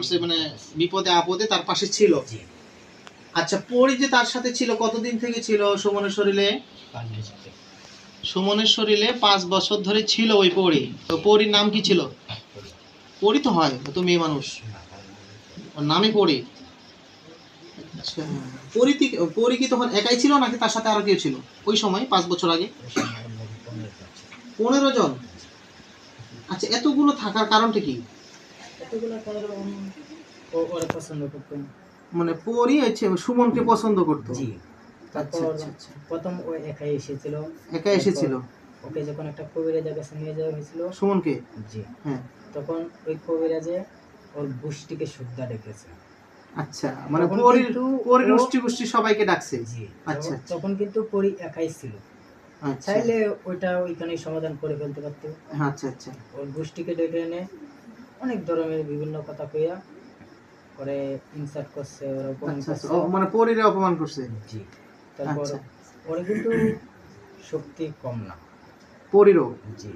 করছে মানে বিপদে আপদে তার পাশে ছিল। আচ্ছা পরি যে তার সাথে ছিল কতদিন থেকে ছিল সুমনের শরীরে। সুমনের শরীরে পাঁচ বছর ধরে ছিল ওই পরি। তো পরির নাম কি ছিল? পরি। তো হয় তো মেয়ে মানুষ। ওর নামই পরি। আচ্ছা পরি কি পরি কি তখন একাই ছিল নাকি তার সাথে আরও কেউ ছিল? ওই সময় পাঁচ বছর আগে? পনেরো জন? আচ্ছা এতগুলো থাকার কারণটা কি? এতগুলো কারণ ওরা পছন্দ করতেন মানে পরি হচ্ছে সুমনকে পছন্দ করতো? জি। আচ্ছা আচ্ছা আচ্ছা। প্রথম ও একাই এসেছিল। একা এসেছিল? ওকে যখন একটা কবিরাজের কাছে নিয়ে যাওয়া হয়েছিল। সুমনকে? জি। হ্যাঁ। তখন ওই কবিরাজে ওর গোষ্ঠীকে শুদ্ধা ডেকেছে। আচ্ছা মানে পরির কিন্তু গোষ্ঠী গোষ্ঠী সবাইকে ডাকছে? জি। আচ্ছা, তখন-। কিন্তু পরি একাই ছিল। আচ্ছা। চাইলে ওইটা ওইখানেই সমাধান করে ফেলতে পারতো। আচ্ছা আচ্ছা। ওর গোষ্ঠীকে ডেকে এনে অনেক ধরনের বিভিন্ন কথা কইয়া পরে ইনসার্ট করছে ওরা অপমান আচ্ছা আচ্ছা করছে। মানে পরিরে অপমান করছে? জি। তারপর আচ্ছা। ওরা কিন্তু শক্তি কম না। পরিরও? জি।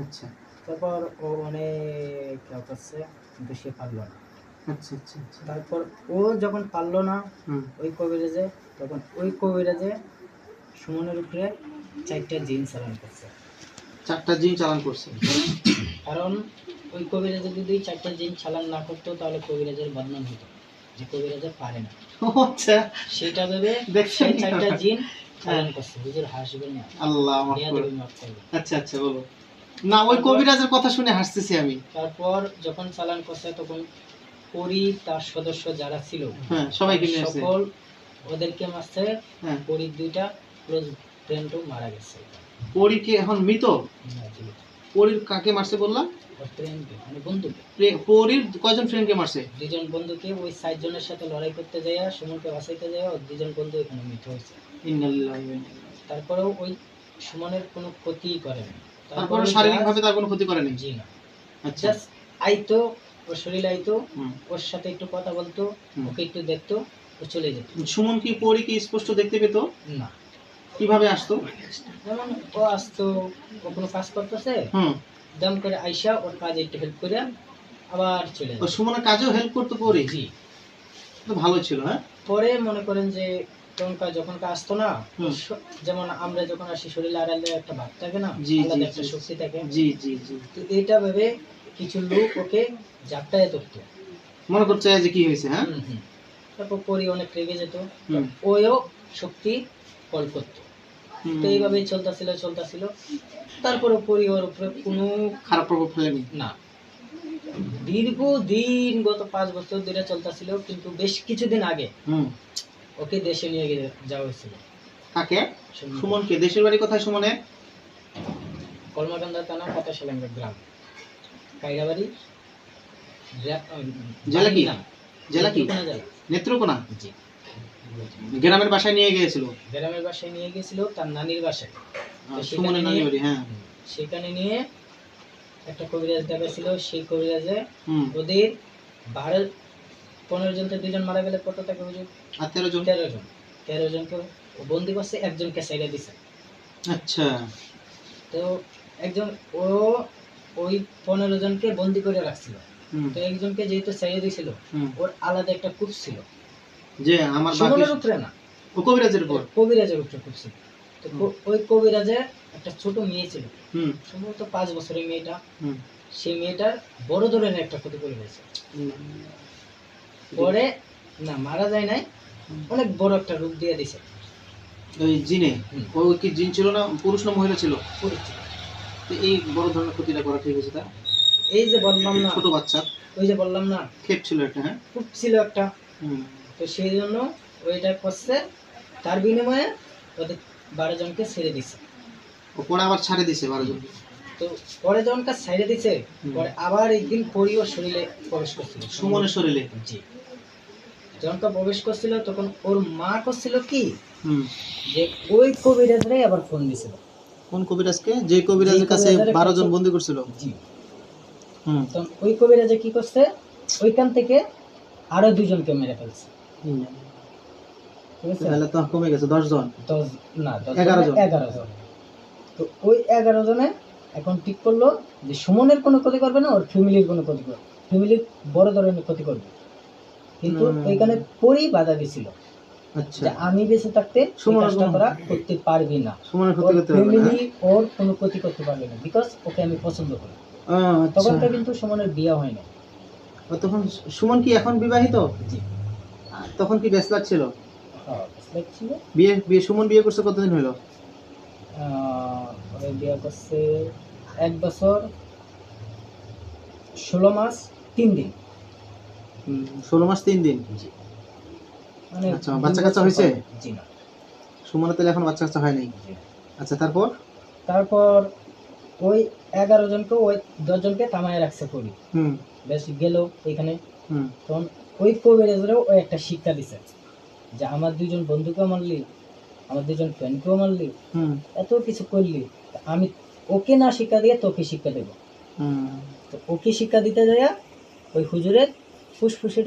আচ্ছা। তারপর ও অনেক ইয়া করছে কিন্তু সে পারল না। আচ্ছা আচ্ছা আচ্ছা। তারপর ও যখন পারল না ওই কবিরাজে তখন ওই কবিরাজে সুমনের উপরে চারটা জিন চালান করছে। চারটা জিন চালান করছে। কারণ ওই কবিরাজে যদি চারটা জিন চালান না করতো তাহলে কবিরাজের বদনাম হতো যে কবিরাজে পারে না। আচ্ছা। সেটা ভেবে দেখছেন চারটা জিন চালান করছে। হুজুর হাসবেন না। আল্লাহ আচ্ছা আচ্ছা বলো। না ওই কবিরাজের কথা শুনে হাসতেছি আমি। তারপর যখন চালান করছে তখন পরি তার সদস্য যারা ছিল হ্যাঁ সবাইকে নিয়ে সকল ওদেরকে মারছে। হ্যাঁ। পরির দুইটা ক্লোজ ফ্রেন্ডও মারা গেছে। পরি কি এখন মৃত? পরির কাকে মারছে বললাম ফ্রেন্ডকে মানে বন্ধুকে। প্রে- পরির কয়জন ফ্রেন্ডকে মারছে? দুজন বন্ধুকে ওই সাত জনের সাথে লড়াই করতে যাইয়া সুমনকে বাঁচাইতে যাইয়া ওর দুজন বন্ধু এখানে মৃত হয়েছে। তারপরেও ওই সুমনের কোনো ক্ষতি করেনি তারপরে শারীরিক ভাবে তার কোনো ক্ষতি করেনি জি না। আচ্ছা। আইতো ওর শরীর আইতো। ওর সাথে একটু কথা বলতো। ওকে একটু দেখতো ও চলে যেত। সুমন কি পরি কি স্পষ্ট দেখতে পেতো? না। কীভাবে আসতো? যেমন ও আসতো কোনো কাজ করতেছে হুম। দম করে আইসা ওর কাজে একটু হেল্প করে আবার চলে ও যেত সুমনের কাজেও হেল্প করতো পরি? জি। তো ভালো ছিল হ্যাঁ? পরে মনে করেন যে তখনকার যখন আসতো না যেমন আমরা যখন আসি শরীরে আড়ালে একটা ভাব থাকে না আলাদা একটা শক্তি থাকে। জি জি জি। তো এটা ভেবে কিছু লোক ওকে জাপটায় ধরতো। মনে করছে যে কি হয়েছে হ্যাঁ। তারপর পরি অনেক রেগে যেত। ওও শক্তি কল করতো তো এইভাবেই চলতেছিল চলতেছিল। তারপরে পরি ওর উপরে কোনো খারাপ প্রভাব ফেলেনি? না। দীর্ঘ দিন গত পাঁচ বছর ধরে চলতেছিল কিন্তু বেশ কিছুদিন আগে ওকে দেশে নিয়ে গিয়ে যাওয়া হয়েছিল। কাকে? সুমন। সুমনকে। দেশের বাড়ি কোথায় সুমনে কলমাকান্দা থানা পাতাশালাঙ্গা গ্রাম। কাইরাবাড়ি জেলা কি? জেলা। কি নেত্রকোনা? জি। গ্রামের বাসায় নিয়ে গিয়েছিল? গ্রামের বাসায় নিয়ে গেছিল তার নানির বাসায়। সুমনের নানি বাড়ি হ্যাঁ। সেখানে নিয়ে একটা কবিরাজ দেখাছিল সেই কবিরাজে ওদের বারো পনেরো জন তো দুজন মারা গেলে কত থাকে হুজুর আর তেরো জন? তেরো জন। তেরো জনকে বন্দি করছে একজনকে সাইডে দিছে। আচ্ছা। তো একজন ও ওই পনেরো জনকে বন্দি করে রাখছিল। তো একজনকে যেহেতু সাইডে দিছিল ওর আলাদা একটা কূপ ছিল। যে আমার সুমনের উপরে না। ও কবিরাজের উপর কবিরাজের উপরে তো ওই কবিরাজের একটা ছোট মেয়ে ছিল। সম্ভবত পাঁচ বছরের মেয়েটা। সেই মেয়েটার বড় ধরনের একটা ক্ষতি করে দিয়েছে পরে না মারা যায় নাই। অনেক বড় একটা রূপ দিয়ে দিছে ওই জিনে। ও কি জিন ছিল না? পুরুষ না মহিলা ছিল। তো এই বড় ধরনের ক্ষতিটা করা ঠিক হয়েছে তা এই যে বললাম না ছোট বাচ্চা ওই যে বললাম না ক্ষেপ ছিল একটা হ্যাঁ? কূপ ছিল একটা। হুম। তো সেই জন্য ওইটা করছে। তার বিনিময়ে ওদের বারো জনকে ছেড়ে দিছে। পরে আবার ছাড়ে দিছে বারো জন। তো পরে যখনটা ছেড়ে দিছে পরে আবার একদিন পরিও শরীরে প্রবেশ করছিল। সুমনের শরীরে? জি। যখনটা প্রবেশ করছিল তখন ওর মা করছিল কি? হুম। যে ওই কবিরাজরাই আবার ফোন দিছিল। কোন কবিরাজকে? যে কবিরাজের কাছে বারো জন বন্দি করছিল? জি। হুম। তখন ওই কবিরাজে কি করছে? ওইখান থেকে আরও দুজনকে মেরে ফেলছে। তাহলে তো কমে গেছে দশ জন। দশ না এগারো জন। এগারো জন। তো ওই এগারো জনে এখন ঠিক করল যে সুমনের কোনো ক্ষতি করবে না ওর ফ্যামিলির কোনো ক্ষতি করবে ফ্যামিলি বড় ধরনের ক্ষতি করবে। কিন্তু পরি বাধা দিছিল। আচ্ছা। আমি বেঁচে থাকতে এই সুমন কাজটা একদম- তোরা করতে পারবি না। সুমনের ক্ষতি ওর করতে ফ্যামিলি ওর কোনো ক্ষতি করতে পারবে না। বিকজ ওকে আমি পছন্দ করি। আচ্ছা। তখন তো কিন্তু সুমনের বিয়ে হয় না তখন সুমন কি এখন বিবাহিত? জি। তখন কি ব্যাচলার ছিল? হ্যাঁ, ছিল। বিয়ে বিয়ে সুমন বিয়ে করছে কতদিন হলো? বিয়ে করছে এক বছর ষোলো মাস তিন দিন। ষোলো মাস তিন দিন? মানে আচ্ছা, বাচ্চা কাচ্চা হয়েছে? জি না। সুমনের তাহলে এখন বাচ্চা কাচ্চা হয়নি? আচ্ছা তারপর? তারপর ওই এগারো জনকে ওই দশ জনকে থামায় রাখছে কবি হুম। বেশ গেল এখানে। হুম। তখন ওই কবিরাজরাও ও একটা শিক্ষা দিছে যে আমার দুজন বন্ধুকে মারলি আমার দুজন ফ্রেন্ডকেও মারলি হুম। এত কিছু করলি আমি ওকে না শিক্ষা দিয়ে তোকে শিক্ষা দেবো। হুম। তো ওকে শিক্ষা দিতে যাইয়া ওই হুজুরের ফুসফুসে